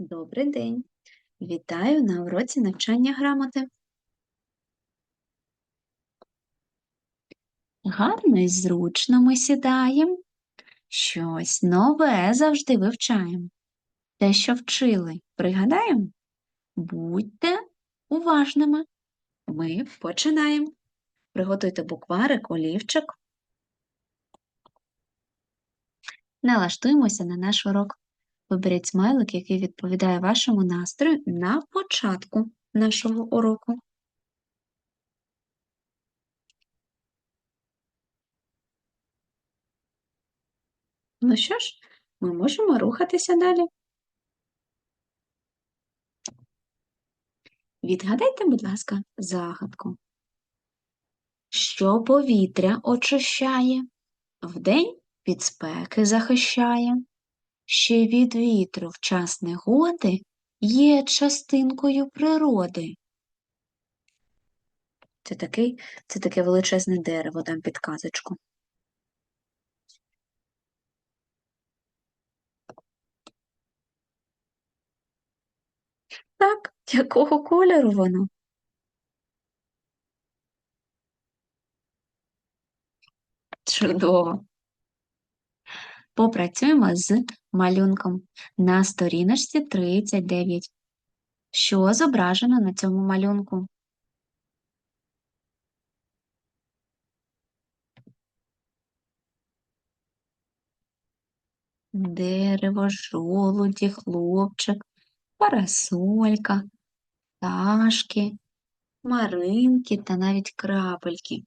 Добрий день! Вітаю на уроці навчання грамоти. Гарно і зручно ми сідаємо. Щось нове завжди вивчаємо. Те, що вчили, пригадаємо? Будьте уважними. Ми починаємо. Приготуйте букварик, олівчик. Налаштуємося на наш урок. Виберіть смайлик, який відповідає вашому настрою на початку нашого уроку. Ну що ж, ми можемо рухатися далі. Відгадайте, будь ласка, загадку. Що повітря очищає, вдень від спеки захищає, ще від вітру в час негоди є частинкою природи. Це, такий, це таке величезне дерево, дам підказочку. Так, якого кольору воно? Чудово. Попрацюємо з малюнком на сторіночці 39. Що зображено на цьому малюнку? Дерево, жолуді, хлопчик, парасолька, пташки, маринки та навіть крапельки.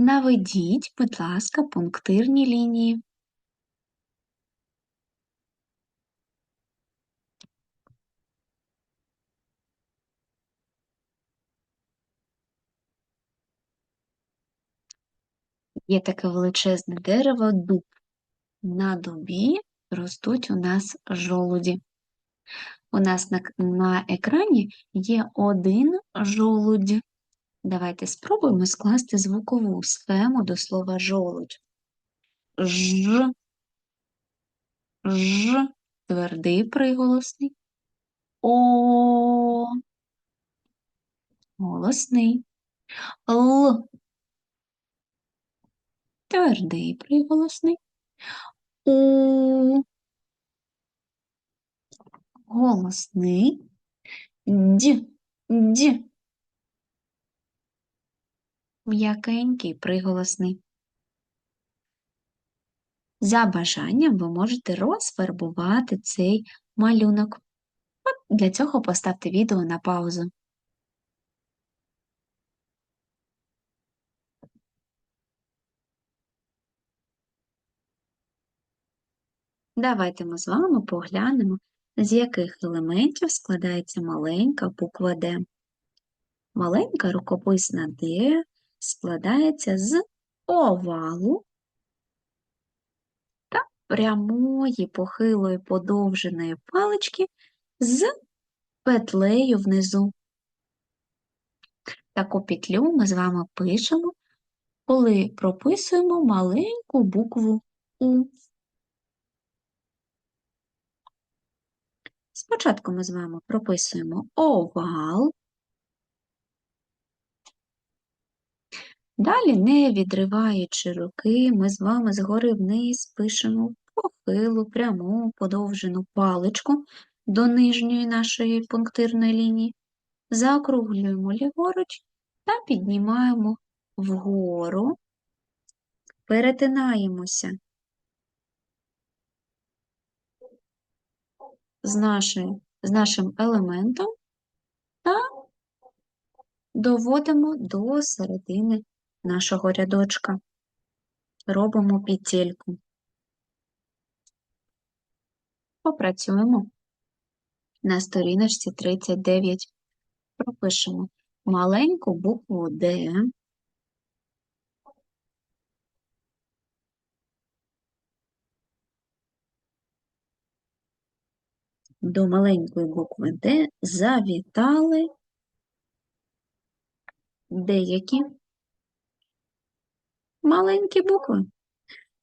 Наведіть, будь ласка, пунктирні лінії. Є таке величезне дерево дуб. На дубі ростуть у нас жолуді. У нас на, на екрані є один жолудь. Давайте спробуємо скласти звукову схему до слова жолудь. Ж, ж, твердий приголосний. О, голосний. Л, твердий приголосний. У, голосний. Д, д, м'якенький приголосний. За бажанням ви можете розфарбувати цей малюнок. От для цього поставте відео на паузу. Давайте ми з вами поглянемо, з яких елементів складається маленька буква Д. Маленька рукописна Д складається з овалу та прямої похилої подовженої палички з петлею внизу. Таку петлю ми з вами пишемо, коли прописуємо маленьку букву У. Спочатку ми з вами прописуємо овал. Далі, не відриваючи руки, ми з вами згори вниз пишемо похилу, пряму, подовжену паличку до нижньої нашої пунктирної лінії, заокруглюємо ліворуч та піднімаємо вгору, перетинаємося з, нашою, з нашим елементом та доводимо до середини нашого рядочка. Робимо петельку. Попрацюємо на сторіночці 39. Пропишемо маленьку букву Д. До маленької букви Д завітали деякі маленькі букви.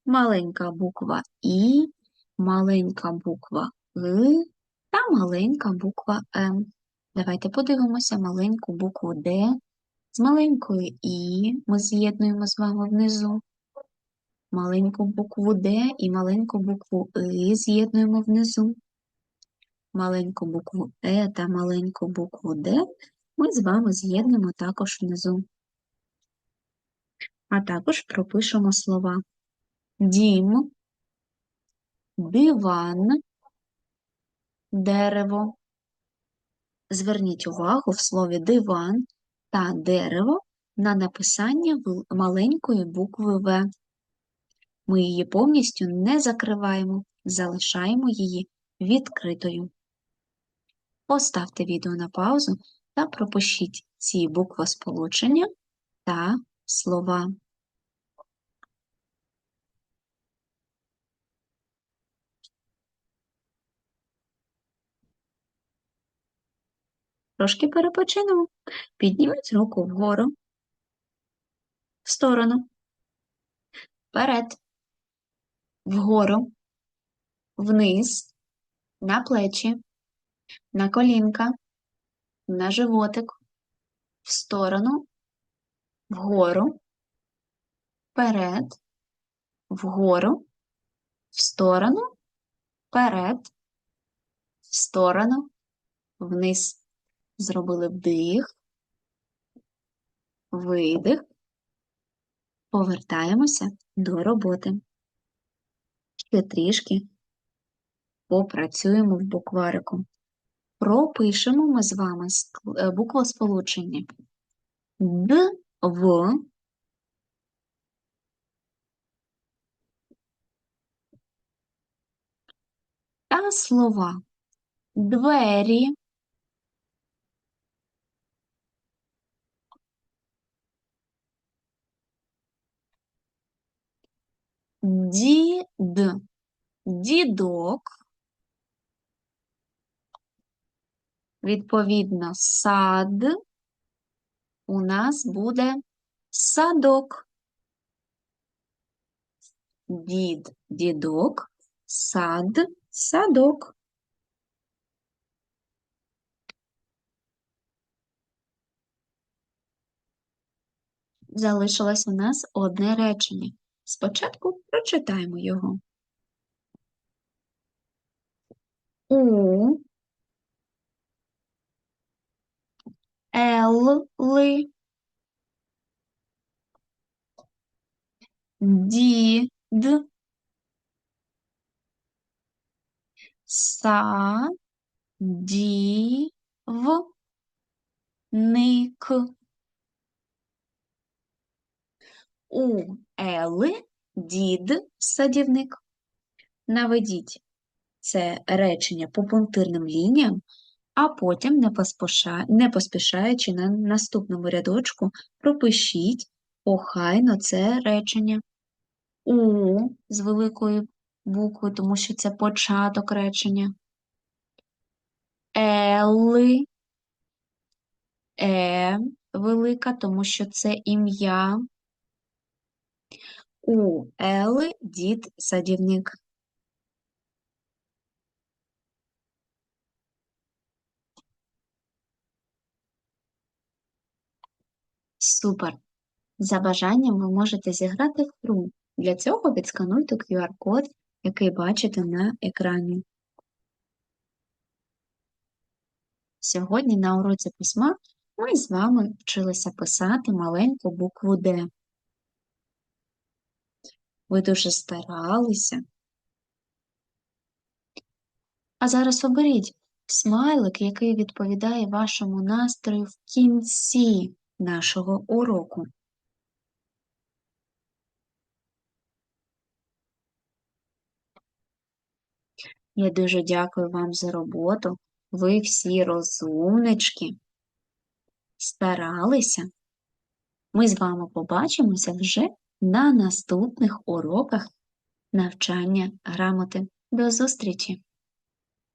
маленька буква І, маленька буква Г та маленька буква М. Давайте подивимося маленьку букву Д. З маленькою І ми з'єднуємо з вами внизу. Маленьку букву Д і маленьку букву И з'єднуємо внизу. Маленьку букву Е та маленьку букву Д ми з вами з'єднуємо також внизу. А також пропишемо слова дім, диван, дерево. Зверніть увагу в слові диван та дерево на написання маленької букви В. Ми її повністю не закриваємо, залишаємо її відкритою. Поставте відео на паузу та пропишіть ці буквосполучення та слова. Трошки перепочинемо. Підніміть руку вгору, в сторону, вперед, вгору, вниз, на плечі, на колінка, на животик, в сторону, вгору, вперед, вгору, в сторону, вперед, в сторону, вниз. Зробили вдих, видих, повертаємося до роботи. Ще трішки попрацюємо в букварику. Пропишемо ми з вами е, буквосполучення Д, В, та слова. Двері, дід, дідок, відповідно, сад у нас буде садок. Дід, дідок, сад, садок. Залишилось у нас одне речення. Спочатку прочитаємо його. У Л ли дід са дів ник у Ели дід садівник. Наведіть це речення по пунктирним лініям, а потім, не, поспоша... не поспішаючи на наступному рядочку, пропишіть охайно це речення. У з великої букви, тому що це початок речення. Ели, Е велика, тому що це ім'я. У Ели дід садівник. Супер! За бажанням ви можете зіграти в гру. Для цього відскануйте QR-код, який бачите на екрані. Сьогодні на уроці письма ми з вами вчилися писати маленьку букву Д. Ви дуже старалися. А зараз оберіть смайлик, який відповідає вашому настрою в кінці нашого уроку. Я дуже дякую вам за роботу. Ви всі розумнички, старалися. Ми з вами побачимося вже на наступних уроках навчання грамоти. До зустрічі!